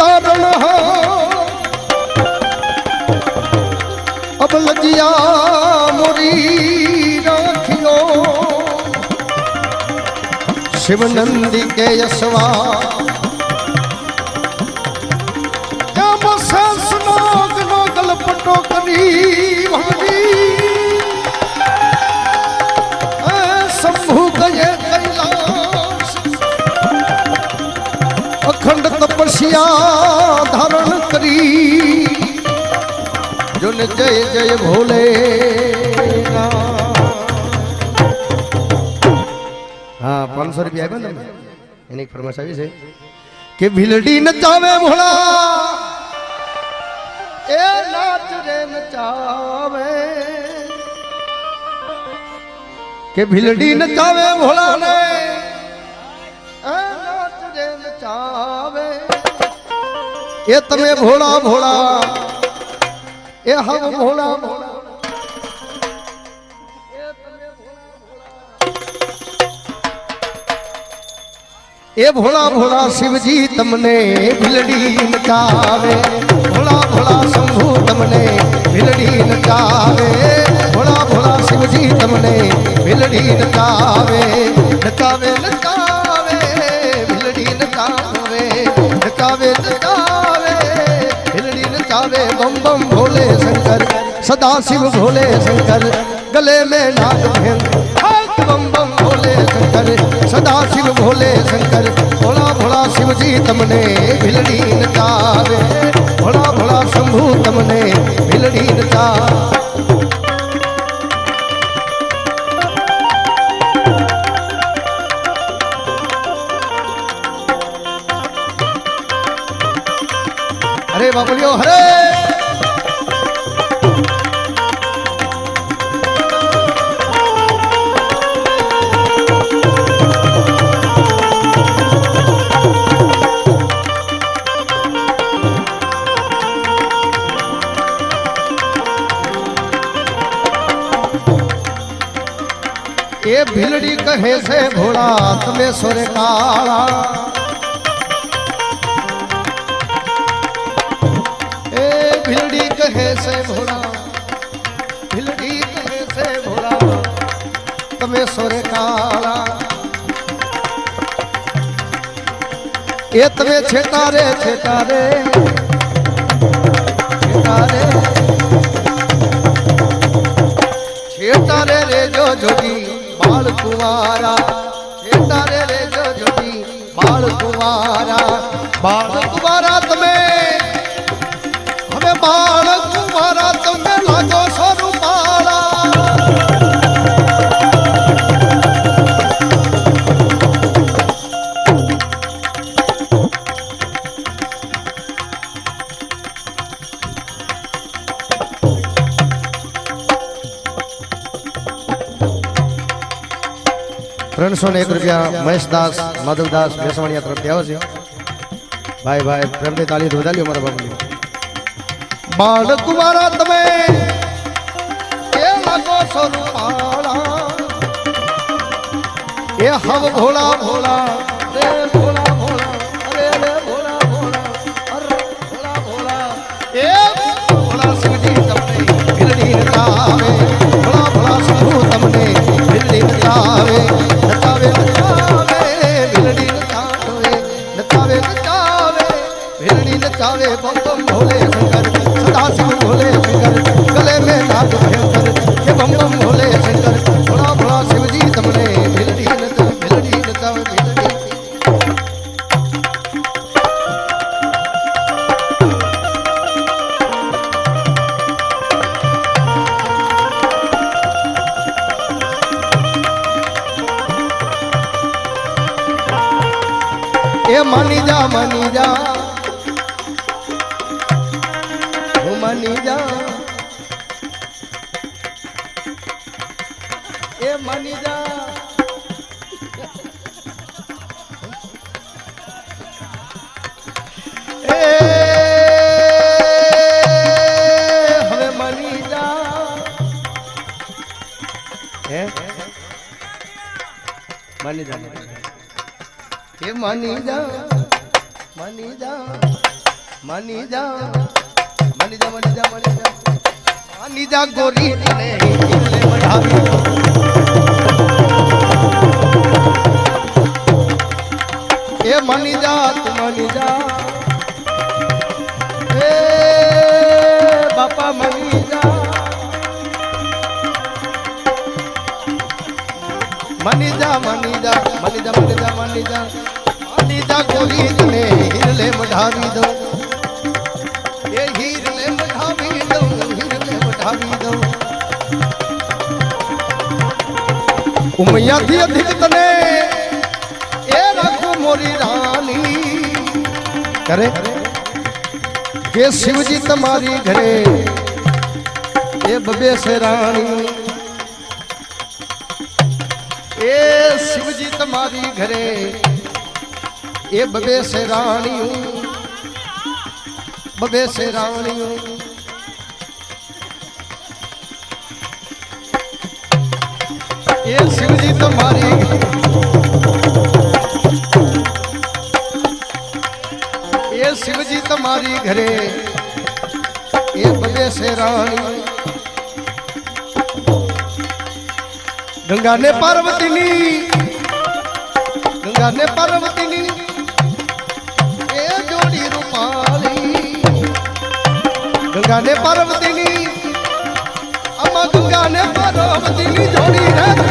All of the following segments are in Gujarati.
तारण हो। अब लजिया मुरी राखियो। शिव के यशवा જોને જય જય ભોલે હા પાંચસો રૂપિયા આપ્યા ને તમે એની એક ફરમાશ આવી છે કે ભીલડી નચાવે ભોળા એ નાચ રે નચાવે કે ભીલડી નચાવે ભોળા ને એ નાચ રે નચાવે એ તમે ભોળા ભોળા એ હવ ભોળા. ભોળા એ ભોળા ભોળા શિવજી તમને ભીલડી નચાવે. ભોળા ભોળા શંભુ તમને ભીલડી નચાવે. ભોળા ભોળા શિવજી તમને ભીલડી નચાવે. નચાવે નચાવે, ભીલડી નચાવે. નચાવે નચાવે, ભીલડી નચાવે. બમ બમ सदा शिव भोले शंकर, गले में नाग बम बम भोले शंकर, सदा शिव भोले शंकर, भोला भोला शिव जी तमने भिलड़ी नचावे। भोला भोला शंभु तमने भिलड़ी नचा अरे बाबलियो, हरे! ભીલડી કહે છે ભોળા તમે સોરે કાળા એ ભીલડી કહે છે ભોળા ભીલડી કહે છે ભોળા તમે સોરે કાળા એ તમે છેટારે છેટારે છેટારે છેટારે રેજો જોગી બાળ કુંવારા રે રેજો જોગી બાળ કુવારા. બાળ કુવારા તમે હવે બાળ ત્રણસો ને એક રૂપિયા મહેશદાસ, માધવદાસ બેસવાણિયા તરફથી આવે છે. ભાઈ ભાઈ પ્રેમની તાલી વધારી અમારા બાપુ બાળક મારા તમે એ લાગો છો રૂપાળા એ હવ ભોળા ભોળા? માની જા એ માની જા માની જા માની જા માની જા માની જા માની જા. માની જા ગોરી તને હિરલે મઢાવી એ માની જા, તું માની જા. એ બાપા માની માની જા માની જા માની જા માની જા શિવજી તમારી ઘરે એ બબે છે રાણી તમારી ઘરે. એ બબે છે રાણી બબે છે રાણી એ શિવજી તમારી એ શિવજી તમારી ઘરે. એ બબે છે રાણી. ગંગા ને પાર્વતીની ગંગા ને પાર્વતીની એ જોડી રૂપાળી ગંગાને પાર્વતીની અમા ગંગાને પાર્વતીની જોડી રે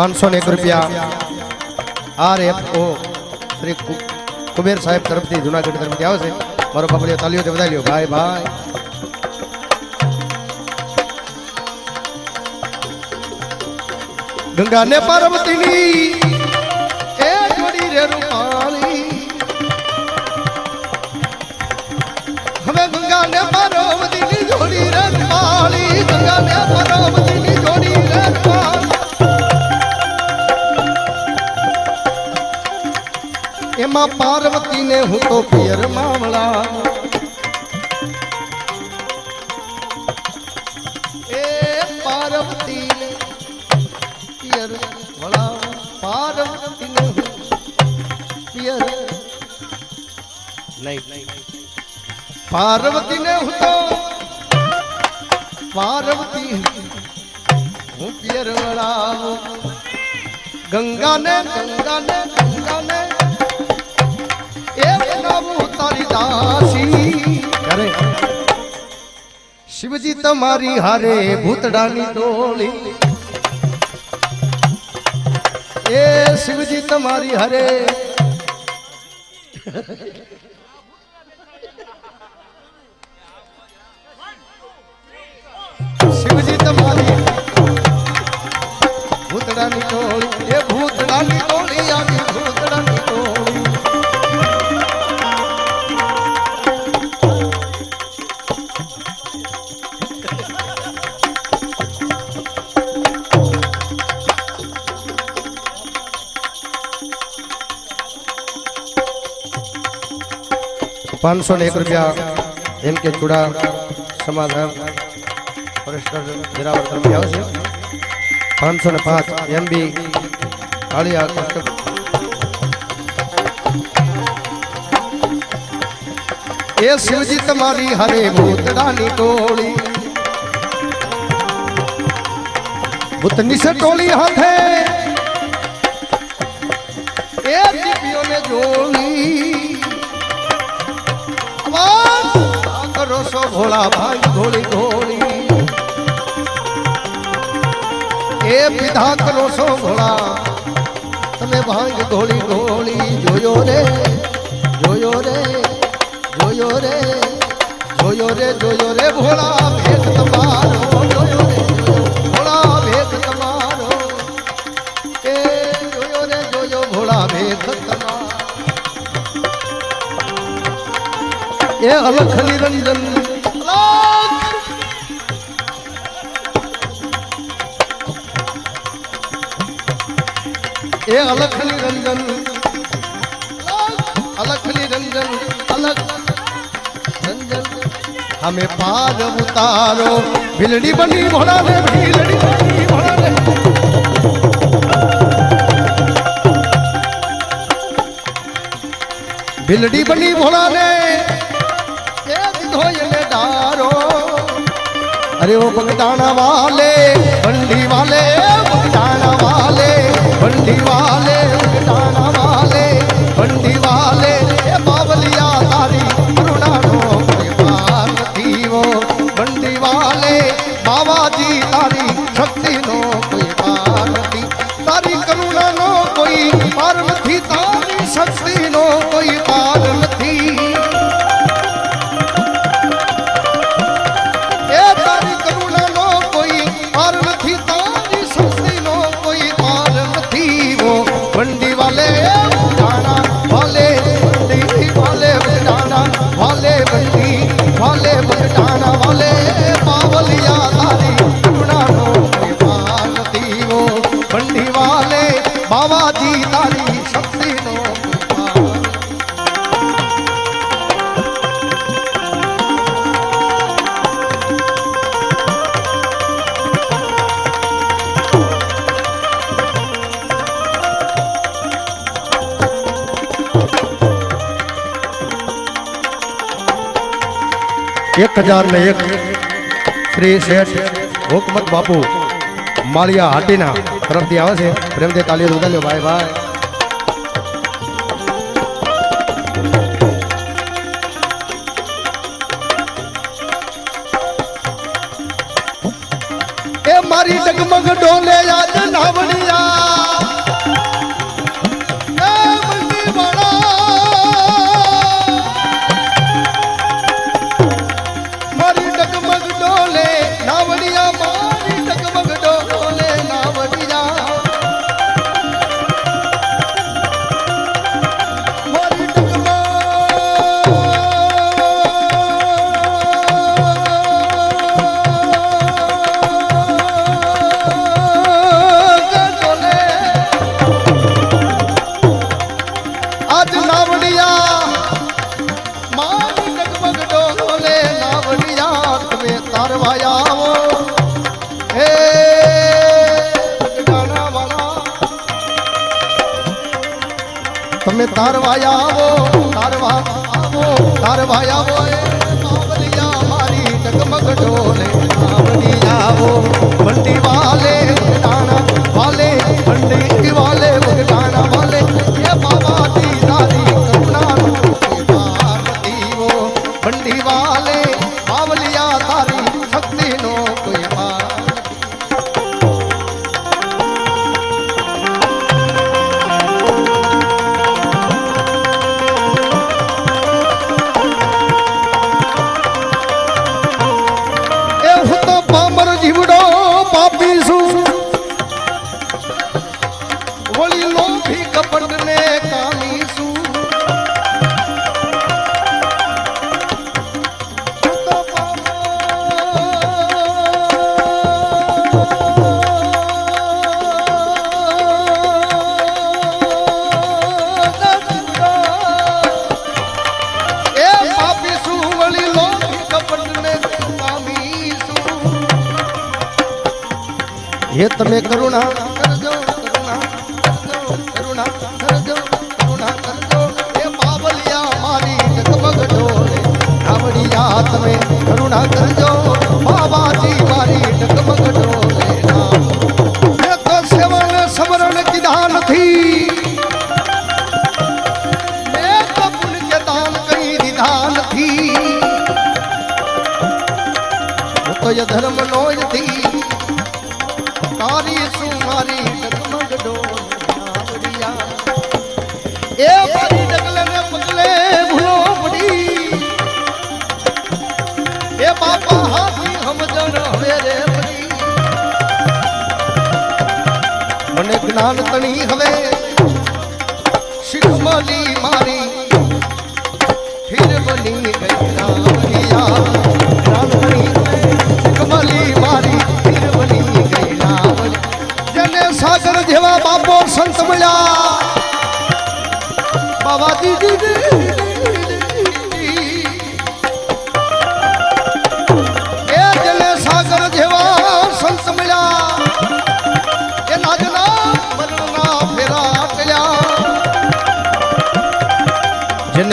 પાંચસો ને એક રૂપિયા આર એફ ઓ શ્રી કુ- કુબેર સાહેબ તરફથી જુનાગઢ તરફથી આવશે મારો બાપડીઓ તાલીઓથી વધારી લ્યો ભાઈ ભાઈ ગંગા ને પાર્વતીની એ જોડી રે રૂપાળી હવે ગંગા ને પાર્વતીની જોડી રે રૂપાળી ગંગા ને પાર્વતીની એમાં પાર્વતીને હું તો પિયર મામલા એ પાર્વતી પિયર વળા પાર્વતીને પિયર નહીં. પાર્વતીને હું તો પાર્વતી હું પિયર વળાવું ગંગાને ગંગાને દાસી. કરે શિવજી તમારી હારે ભૂતડાની ટોળી. એ શિવજી તમારી હારે. શિવજી તમારી ભૂતડાની ટોળી. એ ભૂતડાની ટોળી આવી ભૂતડાની ટોળી. પાંચસો ને એક રૂપિયા એમ કે ચૂડા સમાધાન ફોરેસ્ટર જરાવર તરફથી આવશે પાંચસો ને પાંચ એમ બી કાળિયા કસ્ટમ એ શિવજી તમારી હરે ભૂતડાની ટોળી ભૂતની સે ટોળી હાથે એ દીપીઓને જોડી કરો સો ભોળા ભાઈ ધોળી ધોળી. એ પીધા કરો સો ભોળા તમે ભાંગ ધોળી ધોળી જોયો રે જોયો રે જોયો રે જોયો રે જોયો રે, ભોળા ભેટ તમારો, જોયો રે, ભોળા ભેટ તમારો. એ જોયો રે, જોયો, ભોળા ભેટ તમારો. એ અલખ નિરંજન એ અલખ નિરંજન અલખ નિરંજન અલખ રંજન હમે પાર ઉતારો ભીલડી બની ભોળા રે ભીલડી બની ભોળા રે ભીલડી બની ભોળા રે अरे वो पगटाना वाले बंडी वाले पगटाना वाले बंडी वाले पगटाना वाले बंडी એક હજાર ને એક શ્રી શેઠ હુકમત બાપુ માળિયા હાટીના તરફથી આવે છે પ્રેમદે તાલી ઉગાલ્યો ભાઈ ભાઈ મારી ડગમગ ડોલે યાદ નાવણી অনেক કાન તણી હવે શિખમલી મારી ફિર બની ગઈ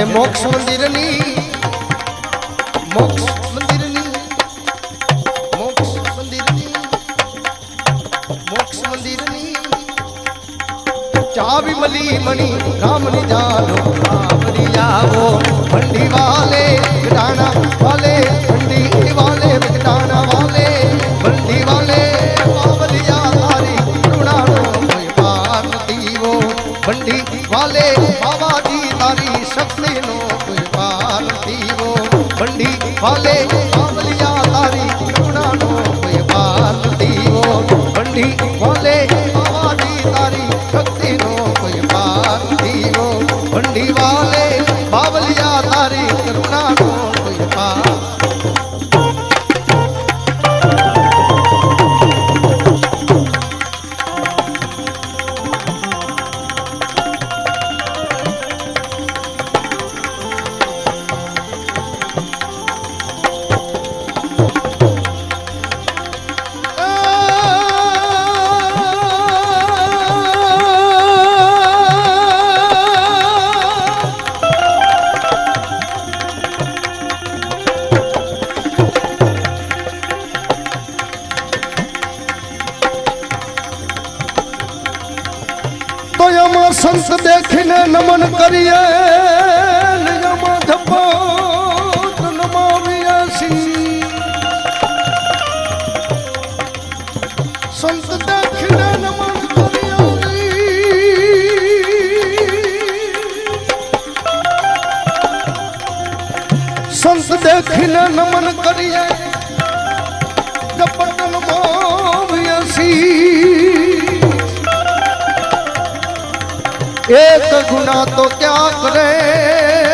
મોક્ષ મંદિરની મોક્ષ મંદિરની મોક્ષ મંદિરની મોક્ષ મંદિરની ચાવી મલી મણી રામની જાનો રામની આવો ભંડી વાલે ગડાણા વાલે ભંડી ભંડી વાલે તારી કરુણાનો કોઈ દીવો. નથી સંત દેખીને નમન કરીએ. સંત દેખીને નમન સંત દેખીને નમન કરીએ. ધપટ નમાવીએ એક ગુના તો ક્યાં કરે?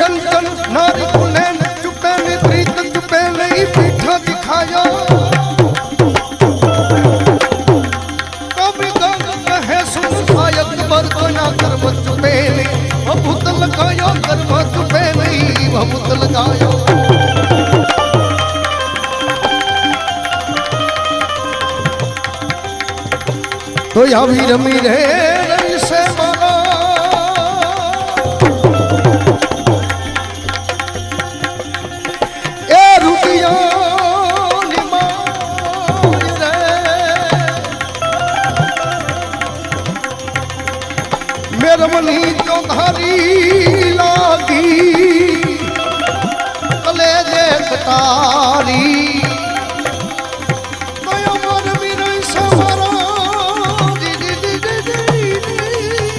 कन कन मारी कुनैन चुपे विपरीत चुपे नहीं पीठा दिखाया। कभी गंग है सुन शायद पर कोना कर्म चुपे नहीं भभूत लगायो कर्म चुपे नहीं भभूत लगायो तो यहाँ भी रमी रहे કલેજે કટારી કયો મર મીરે સવારા જી જી જી જી જી જી.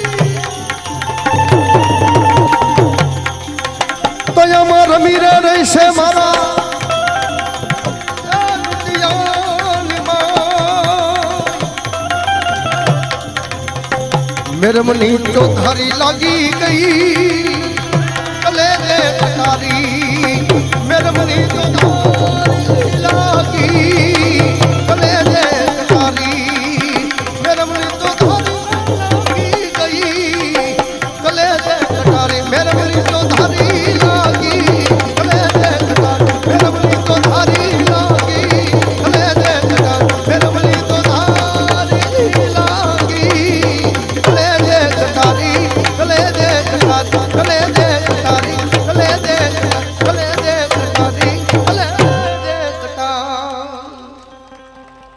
તો અમાર રહેશે મારા એ દુનિયાની માં. લાગી ગઈ